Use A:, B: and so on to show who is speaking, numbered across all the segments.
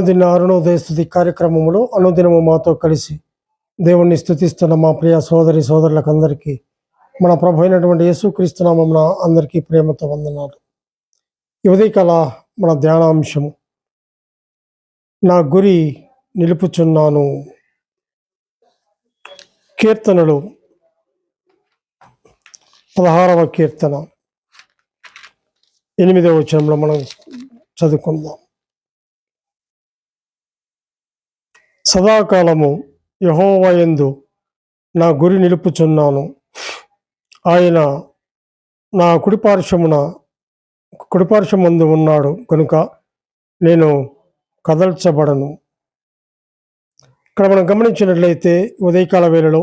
A: అనుదిన అరుణోదయస్థుతి కార్యక్రమంలో అనుదినము మాతో కలిసి దేవుణ్ణి స్థుతిస్తున్న మా ప్రియ సోదరి సోదరులకు అందరికీ మన ప్రభు అయినటువంటి యేసుక్రీస్తునామమున అందరికీ ప్రేమతో వందనాలు. ఈ మన ధ్యానాంశము. నా గురి నిలుపుచున్నాను. కీర్తనలు. పదహారవ కీర్తన. ఎనిమిదవ వచనంలో మనం చదువుకుందాం. సదాకాలము యహోవయందు నా గురి నిలుపుచున్నాను. ఆయన నా కుడిపార్శ్వమున కుడిపార్శ్వమందు ఉన్నాడు కనుక నేను కదల్చబడను. ఇక్కడ మనం గమనించినట్లయితే ఉదయకాల వేళలో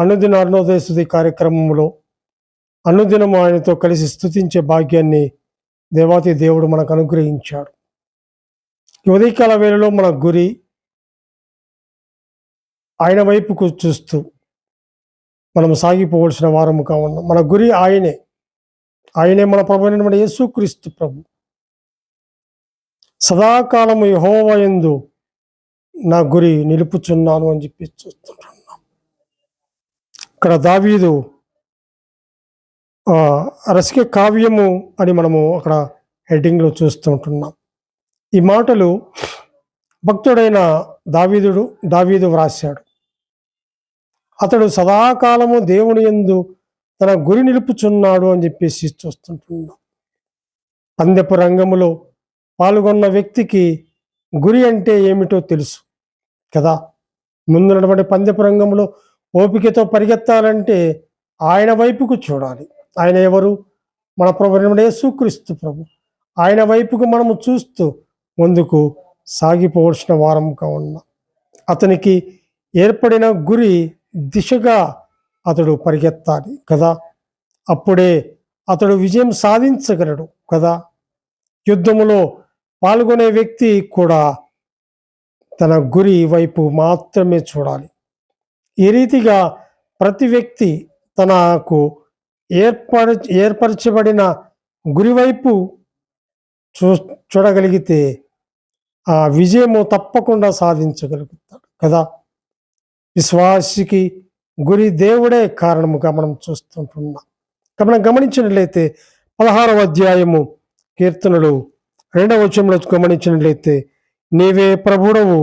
A: అనుదిన అరుణోదయ స్థుతి కార్యక్రమంలో అనుదినము ఆయనతో కలిసి స్థుతించే భాగ్యాన్ని దేవాతి దేవుడు మనకు అనుగ్రహించాడు. ఉదయకాల వేళలో మన గురి ఆయన వైపుకు చూస్తూ మనం సాగిపోవలసిన వారము కావున్నాం మన గురి ఆయనే. ఆయనే మన ప్రభు అయినటువంటి యేసుక్రీస్తు ప్రభు. సదాకాలము యహోవయందు నా గురి నిలుపుచున్నాను అని చెప్పి చూస్తుంటున్నాం ఇక్కడ దావీదు రసిక కావ్యము అని మనము అక్కడ హెడ్డింగ్లో చూస్తూ ఉంటున్నాం. ఈ మాటలు భక్తుడైన దావీదుడు దావీదు వ్రాశాడు. అతడు సదాకాలము దేవుని ఎందు తన గురి నిలుపుచున్నాడు అని చెప్పేసి చూస్తుంటున్నాం. పందెపు రంగములో పాల్గొన్న వ్యక్తికి గురి అంటే ఏమిటో తెలుసు కదా? ముందున్నటువంటి పందెపు రంగంలో ఓపికతో పరిగెత్తాలంటే ఆయన వైపుకు చూడాలి. ఆయన ఎవరు? మన ప్రభు యేసుక్రీస్తు ప్రభు. ఆయన వైపుకు మనము చూస్తూ ముందుకు సాగిపోవలసిన వారంగా ఉన్నాం. అతనికి ఏర్పడిన గురి దిశగా అతడు పరిగెత్తాలి కదా? అప్పుడే అతడు విజయం సాధించగలడు కదా? యుద్ధములో పాల్గొనే వ్యక్తి కూడా తన గురి వైపు మాత్రమే చూడాలి. ఈ రీతిగా ప్రతి వ్యక్తి తనకు ఏర్పర ఏర్పరచబడిన గురివైపు చూ చూడగలిగితే ఆ విజయము తప్పకుండా సాధించగలుగుతాడు కదా? విశ్వాసికి గురి దేవుడే కారణముగా మనం చూస్తుంటున్నాం. మనం గమనించినట్లయితే పదహారవ అధ్యాయము కీర్తనలు రెండవ వచనంలో గమనించినట్లయితే నీవే ప్రభుడవు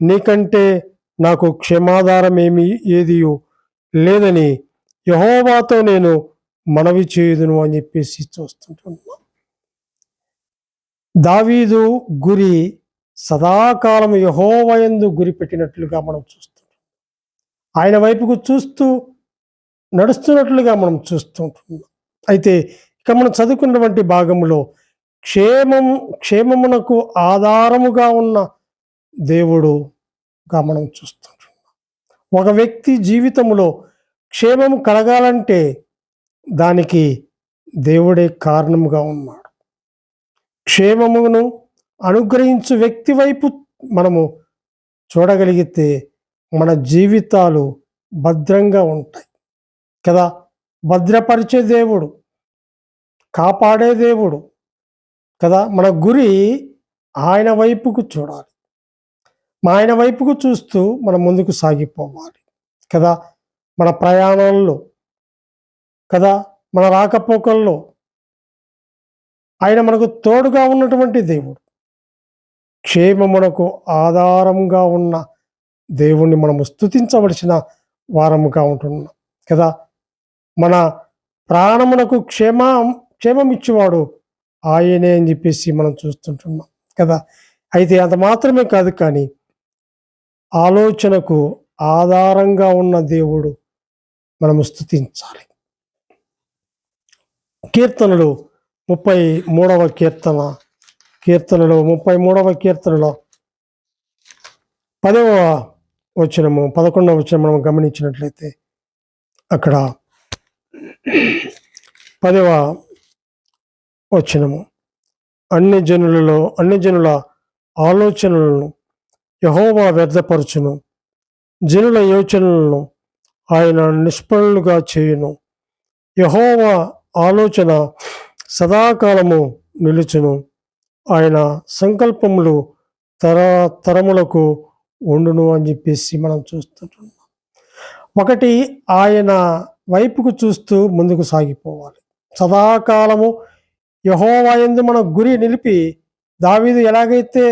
A: నీకంటే నాకు క్షమాధారం ఏమి ఏదియు? లేదని యహోవాతో నేను మనవి చేయుదును అని చెప్పేసి చూస్తుంటున్నాను దావీదు గురి సదాకాలం యహోవయందు గురి పెట్టినట్లుగా మనం చూస్తున్నాం. ఆయన వైపుకు చూస్తూ నడుస్తున్నట్లుగా మనం చూస్తుంటున్నాం అయితే ఇక మనం చదువుకున్నటువంటి భాగంలో క్షేమం క్షేమమునకు ఆధారముగా ఉన్న దేవుడుగా మనం చూస్తుంటున్నాం ఒక వ్యక్తి జీవితంలో క్షేమం కలగాలంటే దానికి దేవుడే కారణముగా ఉన్నాడు. క్షేమమును అనుగ్రహించు వ్యక్తి వైపు మనము చూడగలిగితే మన జీవితాలు భద్రంగా ఉంటాయి. కదా? భద్రపరిచే దేవుడు కాపాడే దేవుడు. కదా? మన గురి ఆయన వైపుకు చూడాలి. మా ఆయన వైపుకు చూస్తూ మనం ముందుకు సాగిపోవాలి. కదా? మన ప్రయాణంలో కదా? మన రాకపోకల్లో ఆయన మనకు తోడుగా ఉన్నటువంటి దేవుడు. క్షేమమునకు ఆధారంగా ఉన్న దేవుణ్ణి మనము స్థుతించవలసిన వారముగా ఉంటున్నాం కదా? మన ప్రాణమునకు క్షేమ క్షేమం ఇచ్చేవాడు ఆయనే అని చెప్పేసి మనం చూస్తుంటున్నాం కదా? అయితే అంత మాత్రమే కాదు కానీ ఆలోచనకు ఆధారంగా ఉన్న దేవుడు మనము స్థుతించాలి కీర్తనలు ముప్పై మూడవ కీర్తన కీర్తనలో ముప్పై మూడవ కీర్తనలో పదవ వచనము పదకొండవ వచనం మనం గమనించినట్లయితే అక్కడ పదవ వచనము. అన్ని జనులలో అన్ని జనుల ఆలోచనలను యహోవా వ్యర్థపరచును. జనుల యోచనలను ఆయన నిష్ఫలుగా చేయును. యహోవా ఆలోచన సదాకాలము నిలుచును. ఆయన సంకల్పములు తర తరములకు ఉండును అని చెప్పేసి మనం చూస్తుంటున్నాం ఒకటి ఆయన వైపుకు చూస్తూ ముందుకు సాగిపోవాలి. సదాకాలము యహోవాయందు మన గురి నిలిపి దావీదు ఎలాగైతే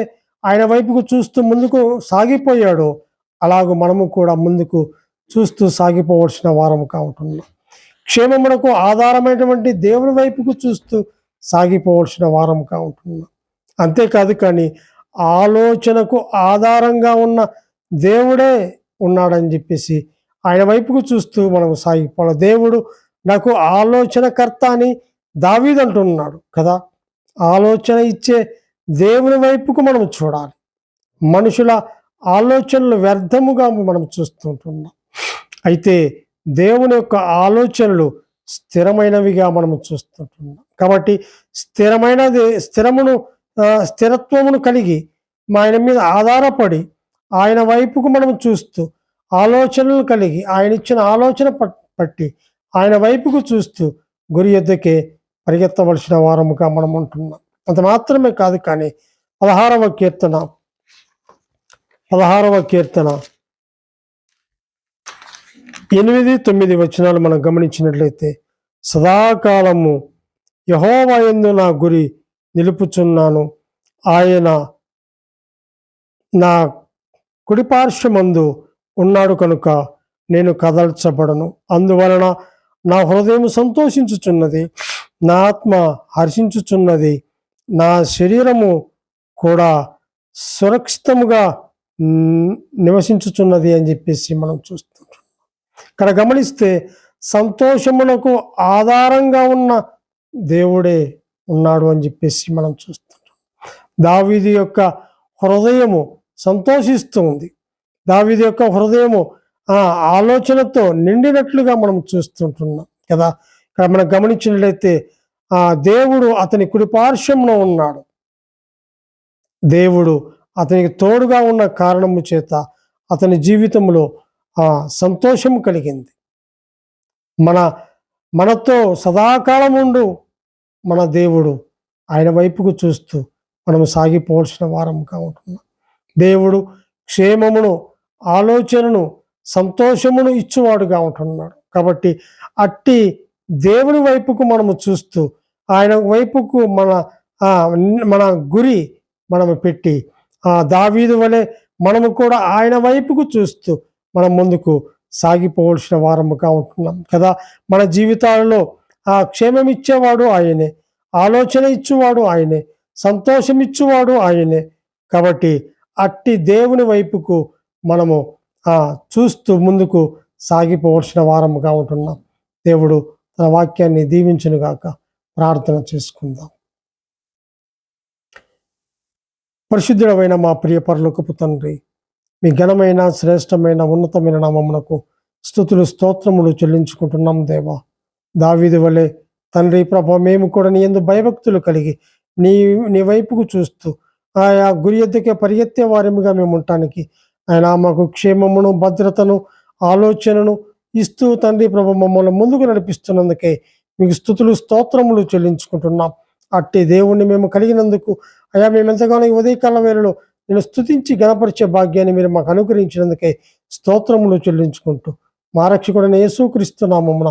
A: ఆయన వైపుకు చూస్తూ ముందుకు సాగిపోయాడో అలాగూ మనము కూడా ముందుకు చూస్తూ సాగిపోవలసిన వారం ఉంటున్నాం క్షేమమునకు ఆధారమైనటువంటి దేవుని వైపుకు చూస్తూ సాగిపోవలసిన వారముగా ఉంటున్నాం అంతేకాదు కానీ ఆలోచనకు ఆధారంగా ఉన్న దేవుడే ఉన్నాడని చెప్పేసి ఆయన వైపుకు చూస్తూ మనం సాగిపోవాలి. దేవుడు నాకు ఆలోచనకర్త అని దావీదు అంటున్నాడు కదా. ఆలోచన ఇచ్చే దేవుని వైపుకు మనం చూడాలి. మనుషుల ఆలోచనలు వ్యర్థముగా మనం చూస్తుంటున్నాం. అయితే దేవుని యొక్క ఆలోచనలు స్థిరమైనవిగా మనం చూస్తుంటున్నాం. కాబట్టి స్థిరమైనది స్థిరమును స్థిరత్వమును కలిగి మా ఆయన మీద ఆధారపడి ఆయన వైపుకు మనం చూస్తూ ఆలోచనలు కలిగి ఆయన ఇచ్చిన ఆలోచన పట్- పట్టి ఆయన వైపుకు చూస్తూ గురి ఎద్దకే పరిగెత్తవలసిన వారముగా మనం ఉంటున్నాం. అంత మాత్రమే కాదు కానీ పదహారవ కీర్తన పదహారవ కీర్తన. ఎనిమిది తొమ్మిది వచనాలు మనం గమనించినట్లయితే సదాకాలము యహోవాయందు నా గురి నిలుపుచున్నాను. ఆయన నా కుడిపార్శ్వమందు ఉన్నాడు కనుక నేను కదల్చబడను. అందువలన నా హృదయం సంతోషించుచున్నది నా ఆత్మ హర్షించుచున్నది నా శరీరము కూడా సురక్షితముగా నివసించుచున్నది అని చెప్పేసి మనం చూస్తుంటాం. ఇక్కడ గమనిస్తే సంతోషమునకు ఆధారంగా ఉన్న దేవుడే ఉన్నాడు అని చెప్పేసి మనం చూస్తుంటాం దావీది యొక్క హృదయము సంతోషిస్తూ ఉంది. దావీది యొక్క హృదయము ఆ ఆలోచనతో నిండినట్లుగా మనం చూస్తుంటున్నాం కదా. ఇక్కడ మనం గమనించినట్లయితే ఆ దేవుడు అతని కుడిపార్శ్వంలో ఉన్నాడు. దేవుడు అతనికి తోడుగా ఉన్న కారణము చేత అతని జీవితంలో ఆ సంతోషం కలిగింది. మన మనతో సదాకాలం ఉండు. మన దేవుడు ఆయన వైపుకు చూస్తూ మనం సాగిపోవాల్సిన వారంగా ఉంటున్నాం. దేవుడు క్షేమమును ఆలోచనను సంతోషమును ఇచ్చువాడుగా ఉంటున్నాడు. కాబట్టి అట్టి దేవుని వైపుకు మనము చూస్తూ ఆయన వైపుకు మన మన గురి మనము పెట్టి ఆ దావీదు వలె మనము కూడా ఆయన వైపుకు చూస్తూ మనం ముందుకు సాగిపోవలసిన వారముగా ఉంటున్నాం. కదా? మన జీవితాలలో ఆ క్షేమం ఇచ్చేవాడు ఆయనే ఆలోచన ఇచ్చేవాడు ఆయనే సంతోషం ఇచ్చేవాడు ఆయనే. కాబట్టి అట్టి దేవుని వైపుకు మనము ఆ చూస్తూ ముందుకు సాగిపోవలసిన వారముగా ఉంటున్నాం. దేవుడు తన వాక్యాన్ని దీవించునుగాక. ప్రార్థన చేసుకుందాం. పరిశుద్ధుడమైన మా ప్రియ పరలోకపు తండ్రి మీ ఘనమైన శ్రేష్టమైన ఉన్నతమైన నామమునకు స్థుతులు స్తోత్రములు చెల్లించుకుంటున్నాం దేవా. దావీదు వలె తండ్రి ప్రభ మేము కూడా నీ ఎందు భయభక్తులు కలిగి నీ నీ వైపుకు చూస్తూ ఆయా గురి ఎద్దుకే పరిగెత్తే వారిగా మేము ఉండటానికి ఆయన మాకు క్షేమమును భద్రతను ఆలోచనను ఇస్తూ తండ్రి ప్రభ మమ్మల్ని ముందుకు నడిపిస్తున్నందుకే మీకు స్థుతులు స్తోత్రములు చెల్లించుకుంటున్నాం. అట్టి దేవుణ్ణి మేము కలిగినందుకు అయా మేము ఎంతగానో ఈ ఉదయకాల వేళలో నేను స్థుతించి గణపరిచే భాగ్యాన్ని మీరు మాకు అనుగ్రహించినందుకే స్తోత్రములు చెల్లించుకుంటూ మా రక్షకుడైన యేసుక్రీస్తు నామమున